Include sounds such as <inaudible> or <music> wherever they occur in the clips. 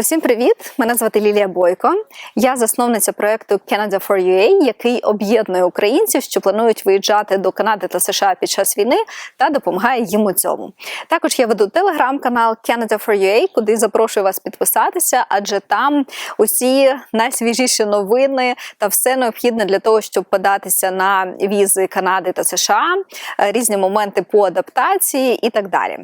Усім привіт! Мене звати Лілія Бойко. Я засновниця проекту Canada for UA, який об'єднує українців, що планують виїжджати до Канади та США під час війни та допомагає їм у цьому. Також я веду телеграм-канал Canada for UA, куди запрошую вас підписатися, адже там усі найсвіжіші новини та все необхідне для того, щоб податися на візи Канади та США, е, різні моменти по адаптації і так далі.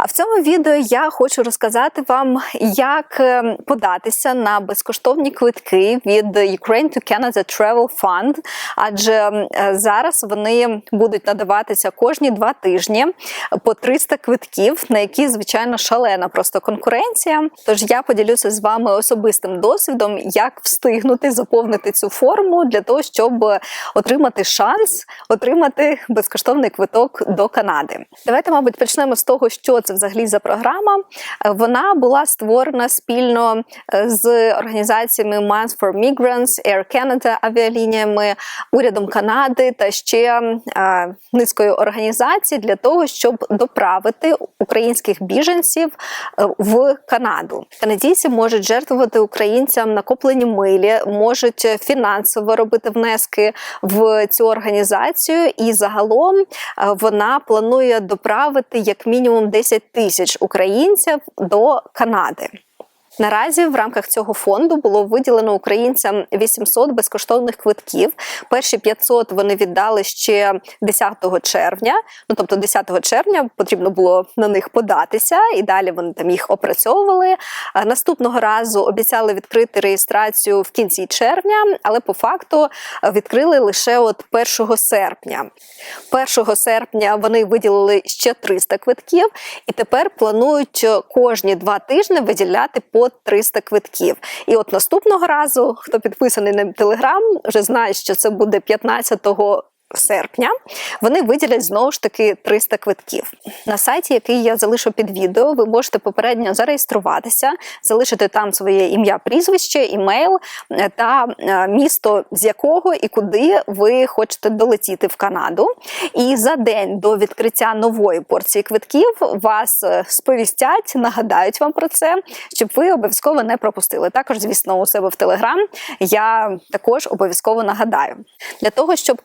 А в цьому відео я хочу розказати вам, як е, податися на безкоштовні квитки від Ukraine to Canada Travel Fund, адже е, зараз вони будуть надаватися кожні два тижні по 300 квитків, на які звичайно шалена просто конкуренція. Тож я поділюся з вами особистим досвідом, як встигнути заповнити цю форму для того, щоб отримати шанс отримати безкоштовний квиток до Канади. Давайте, мабуть, почнемо з того, що це взагалі за програма. Е, Вона була створена спільно е, з організаціями Month for Migrants, Air Canada авіалініями, урядом Канади та ще е, низкою організацій для того, щоб доправити українських біженців е, в Канаду. Канадійці можуть жертвувати українцям накоплені милі, можуть фінансово робити внески в цю організацію, і загалом вона планує доправити як мінімум 10 тисяч українців до Канади. Наразі в рамках цього фонду було виділено українцям 800 безкоштовних квитків. Перші 500 вони віддали ще 10 червня. Ну тобто, 10 червня потрібно було на них податися, і далі вони там їх опрацьовували. Наступного разу обіцяли відкрити реєстрацію в кінці червня, але по факту відкрили лише от 1 серпня. 1 серпня вони виділили ще 300 квитків, і тепер планують кожні два тижні виділяти по 300 квитків. І от наступного разу, хто підписаний на телеграм, вже знає, що це буде 15 серпня. Вони виділять знову ж таки 300 квитків. На сайті, який я залишу під відео, ви можете попередньо зареєструватися, залишити там своє ім'я, прізвище, імейл е, та е, місто, з якого і куди ви хочете долетіти в Канаду. І за день до відкриття нової порції квитків вас е, сповістять, нагадають вам про це, щоб ви обов'язково не пропустили. Також, звісно, у себе в Телеграм я також обов'язково нагадаю. Для того, щоб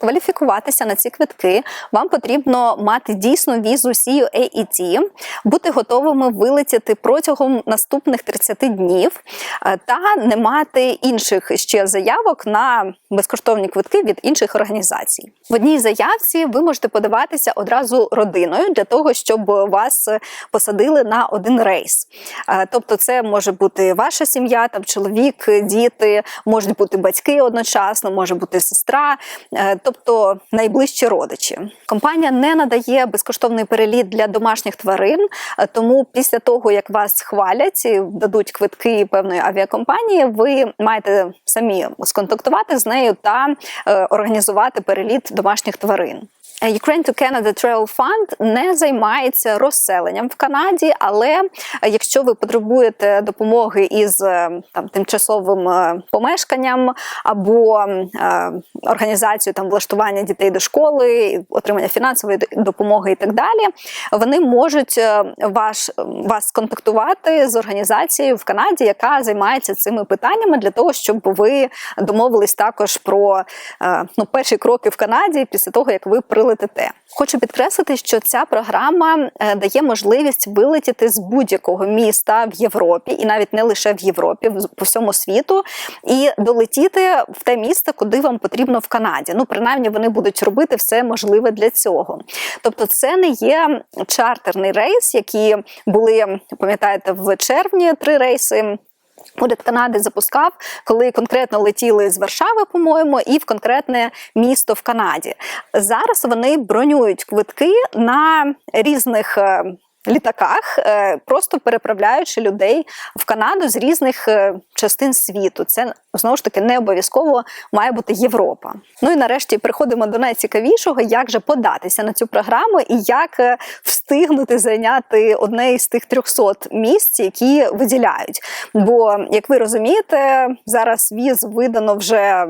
кваліфікуватися на ці квитки, вам потрібно мати дійсну візу CUAET, бути готовими вилетіти протягом наступних 30 днів е, та не мати інших ще заявок на безкоштовні квитки від інших організацій. В одній заявці ви можете подаватися одразу родиною для того, щоб вас посадили на один рейс. Е, Тобто, це може бути ваша сім'я, там чоловік, діти, можуть бути батьки одночасно, може бути сестра, е, тобто найближчі родичі. Компанія не надає безкоштовний переліт для домашніх тварин, е, тому після того як вас хвалять і дадуть квитки певної авіакомпанії, ви маєте самі сконтактувати з нею та е, організувати переліт домашніх тварин. Ukraine to Canada Travel Fund не займається розселенням в Канаді, але е, якщо ви потребуєте допомоги із е, там тимчасовим е, помешканням або е, організацією там влаштування дітей до школи, отримання фінансової допомоги і так далі, вони можуть е, ваш вас контактувати з організацією в Канаді, яка займається цими питаннями для того, щоб ви домовились також про е, ну, перші кроки в Канаді після того, як ви прилетите. Хочу підкреслити, що ця програма е, дає можливість вилетіти з будь-якого міста в Європі, і навіть не лише в Європі, по всьому світу, і долетіти в те місто, куди вам потрібно в Канаді. Ну, принаймні, вони будуть робити все можливе для цього. Тобто, це не є чартерний рейс, які були, пам'ятаєте, в червні три рейси. Уряд Канади запускав, коли конкретно летіли з Варшави, по-моєму, і в конкретне місто в Канаді. Зараз вони бронюють квитки на різних. Літаках, е, просто переправляючи людей в Канаду з різних е, частин світу. Це знову ж таки не обов'язково має бути Європа. Ну і нарешті приходимо до найцікавішого, як же податися на цю програму і як е, встигнути зайняти одне із тих 300 місць, які виділяють. Бо, як ви розумієте, зараз віз видано вже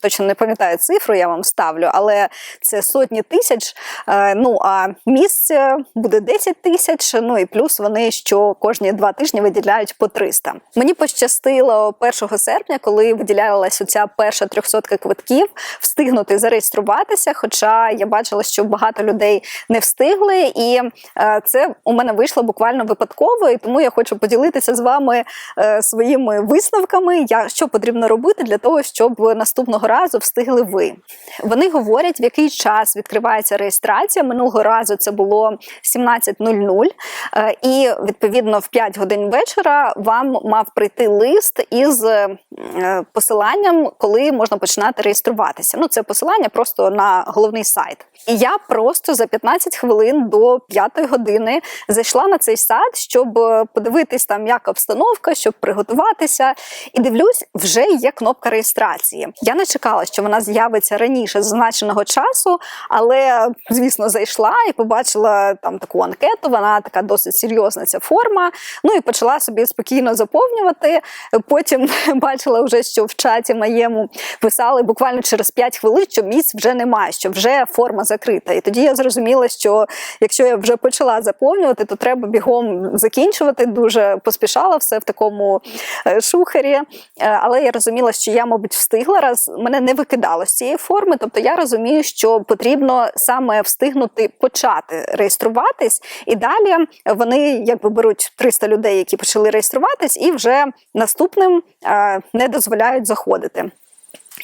точно не пам'ятаю цифру, я вам ставлю, але це сотні тисяч. Е, Ну а місць буде 10 тисяч. Ну і плюс вони що кожні два тижні виділяють по 300. Мені пощастило 1 серпня, коли виділялася ця перша трьохсотка квитків, встигнути зареєструватися. Хоча я бачила, що багато людей не встигли, і е, це у мене вийшло буквально випадково. І тому я хочу поділитися з вами е, своїми висновками. Що потрібно робити для того, щоб наступного разу встигли ви. Вони говорять, в який час відкривається реєстрація. Минулого разу це було 17.00, е, і відповідно в 5 годин вечора вам мав прийти лист із е, посиланням, коли можна починати реєструватися. Ну, це посилання просто на головний сайт. І я просто за 15 хвилин до 5 години зайшла на цей сайт, щоб е, подивитись там, як обстановка, щоб приготуватися. І дивлюсь, вже є кнопка реєстрації. Я не чекала, що вона з'явиться раніше зазначеного часу, але звісно зайшла і побачила там таку анкету. Вона така досить серйозна ця форма. Ну і почала собі спокійно заповнювати. Потім <laughs> бачила вже, що в чаті моєму писали буквально через 5 хвилин, що місць вже немає, що вже форма закрита. І тоді я зрозуміла, що якщо я вже почала заповнювати, то треба бігом закінчувати. Дуже поспішала все в такому е, шухері. Е, Але я розуміла, що я, мабуть, встигла раз мене не викидало з цієї форми. Тобто я розумію, що потрібно саме встигнути почати реєструватись, і далі вони якби беруть 300 людей, які почали реєструватись, і вже наступним е, не дозволяють заходити.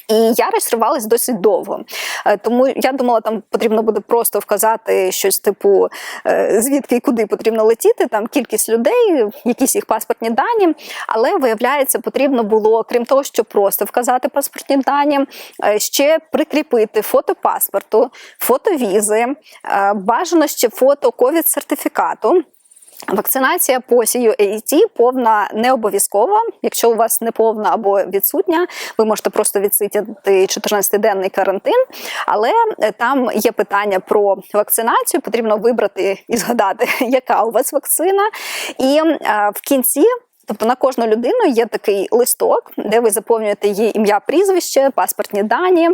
І я реєструвалась досить довго, Е, тому я думала, там потрібно буде просто вказати щось типу е, звідки і куди потрібно летіти, там кількість людей, якісь їх паспортні дані. Але виявляється, потрібно було, крім того, що просто вказати паспортні дані, е, ще прикріпити фото паспорту, фото візи, бажано ще фото ковід сертифікату. Вакцинація по CUAT повна не обов'язкова. Якщо у вас не повна або відсутня, ви можете просто відсидіти 14-денний карантин. Але е, там є питання про вакцинацію. Потрібно вибрати і згадати, <laughs> яка у вас вакцина. І е, в кінці. Тобто на кожну людину є такий листок, де ви заповнюєте її ім'я, прізвище, паспортні дані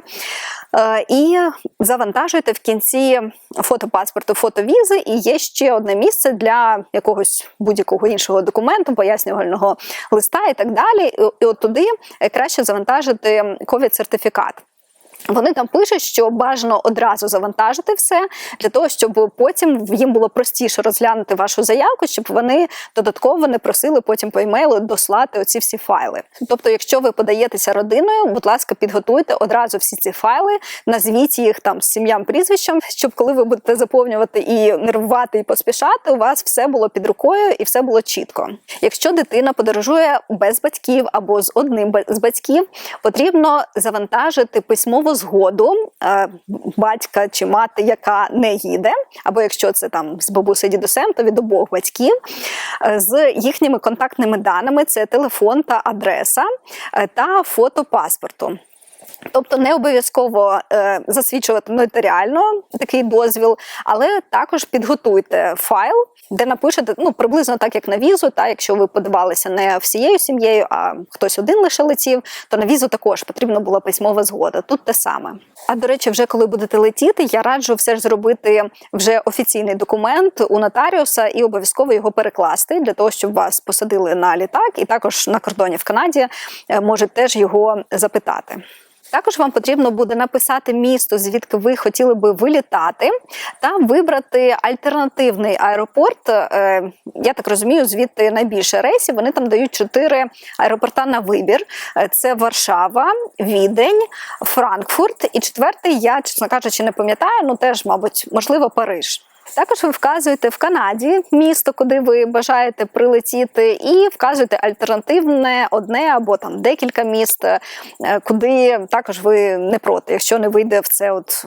е, і завантажуєте в кінці фото паспорту, фото візи, і є ще одне місце для якогось будь-якого іншого документу, пояснювального листа і так далі. І, от туди краще завантажити ковід-сертифікат. Вони там пишуть, що бажано одразу завантажити все для того, щоб потім їм було простіше розглянути вашу заявку, щоб вони додатково не просили потім по емейлу дослати оці всі файли. Тобто, якщо ви подаєтеся родиною, будь ласка, підготуйте одразу всі ці файли, назвіть їх там з сім'ям прізвищем, щоб коли ви будете заповнювати і нервувати і поспішати, у вас все було під рукою і все було чітко. Якщо дитина подорожує без батьків або з одним з батьків, потрібно завантажити письмову згоду е, батька чи мати, яка не їде, або якщо це там з бабусею дідусем, то від обох батьків, е, з їхніми контактними даними: це телефон та адреса е, та фото паспорту. Тобто не обов'язково е, засвідчувати нотаріально такий дозвіл, але також підготуйте файл, де напишете ну приблизно так, як на візу. Та якщо ви подавалися не всією сім'єю, а хтось один лише летів, то на візу також потрібна була письмова згода. Тут те саме. А до речі, вже коли будете летіти, я раджу все ж зробити вже офіційний документ у нотаріуса і обов'язково його перекласти для того, щоб вас посадили на літак, і також на кордоні в Канаді е, можуть теж його запитати. Також вам потрібно буде написати місто, звідки ви хотіли би вилітати, та вибрати альтернативний аеропорт. Е, Я так розумію, звідти найбільше рейсів. Вони там дають чотири аеропорта на вибір: Е, це Варшава, Відень, Франкфурт. І четвертий, я, чесно кажучи, не пам'ятаю, ну теж, мабуть, можливо, Париж. Також ви вказуєте в Канаді місто, куди ви бажаєте прилетіти, і вказуєте альтернативне одне або там декілька міст, е, куди також ви не проти, якщо не вийде в це от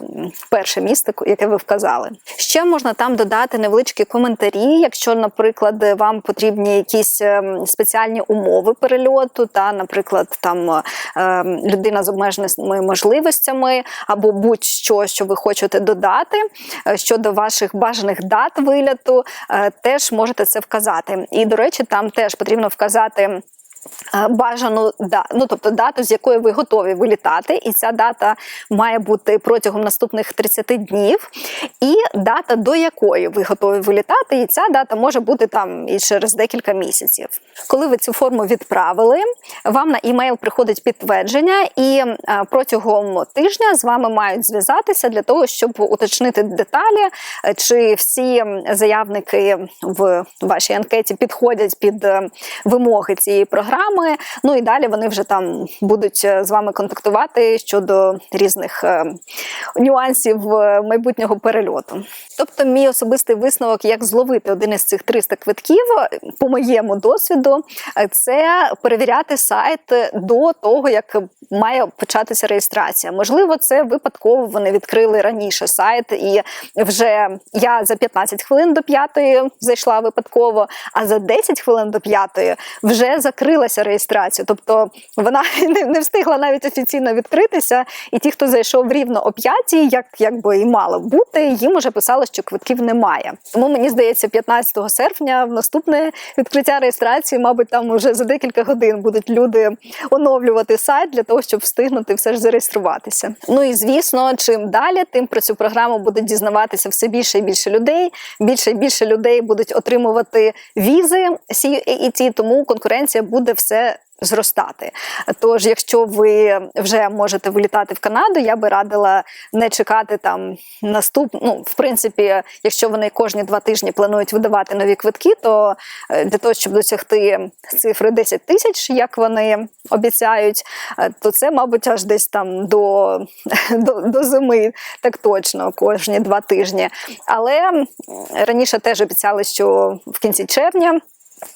перше місто, яке ви вказали. Ще можна там додати невеличкі коментарі, якщо, наприклад, вам потрібні якісь ем, спеціальні умови перельоту, та, наприклад, там ем, людина з обмеженими можливостями, або будь-що, що ви хочете додати е, щодо ваших бажаних дат виліту, е, теж можете це вказати. І, до речі, там теж потрібно вказати. Бажану да, ну, тобто дату, з якої ви готові вилітати, і ця дата має бути протягом наступних 30 днів, і дата, до якої ви готові вилітати, і ця дата може бути там і через декілька місяців. Коли ви цю форму відправили, вам на емейл приходить підтвердження, і е, протягом тижня з вами мають зв'язатися для того, щоб уточнити деталі, е, чи всі заявники в вашій анкеті підходять під е, вимоги цієї програми. Ну і далі вони вже там будуть е, з вами контактувати щодо різних е, нюансів е, майбутнього перельоту. Тобто, мій особистий висновок, як зловити один із цих 300 квитків, по моєму досвіду, це перевіряти сайт до того, як має початися реєстрація. Можливо, це випадково вони відкрили раніше сайт, і вже я за 15 хвилин до п'ятої зайшла випадково, а за 10 хвилин до п'ятої вже закрилася реєстрація. Тобто вона <laughs> не, встигла навіть офіційно відкритися. І ті, хто зайшов рівно о п'ятій, як якби і мало бути, їм уже писали, що квитків немає. Тому мені здається, 15 серпня в наступне відкриття реєстрації, мабуть, там уже за декілька годин будуть люди оновлювати сайт для того, щоб встигнути все ж зареєструватися. Ну і звісно, чим далі, тим про цю програму будуть дізнаватися все більше і більше людей. Більше і більше людей будуть отримувати візи CET, тому конкуренція буде все. Зростати. Тож, якщо ви вже можете вилітати в Канаду, я би радила не чекати там наступ. Ну, в принципі, якщо вони кожні два тижні планують видавати нові квитки, то е, для того, щоб досягти цифри 10 тисяч, як вони обіцяють, е, то це, мабуть, аж десь там до, до, до зими, так точно, кожні два тижні. Але раніше теж обіцяли, що в кінці червня.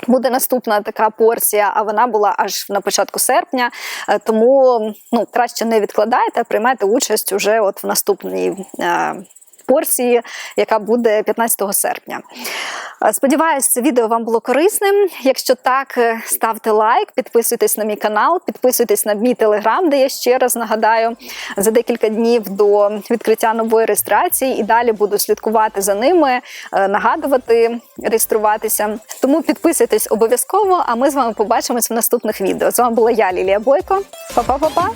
Буде наступна така порція, а вона була аж на початку серпня. Е, Тому ну, краще не відкладайте, а приймайте участь уже от в наступній. е, Порції, яка буде 15 серпня. Е, Сподіваюсь, це відео вам було корисним. Якщо так, е, ставте лайк, підписуйтесь на мій канал, підписуйтесь на мій телеграм, де я ще раз нагадаю за декілька днів до відкриття нової реєстрації, і далі буду слідкувати за ними, е, нагадувати, реєструватися. Тому підписуйтесь обов'язково. А ми з вами побачимось в наступних відео. З вами була я, Лілія Бойко. Па-па-па-па!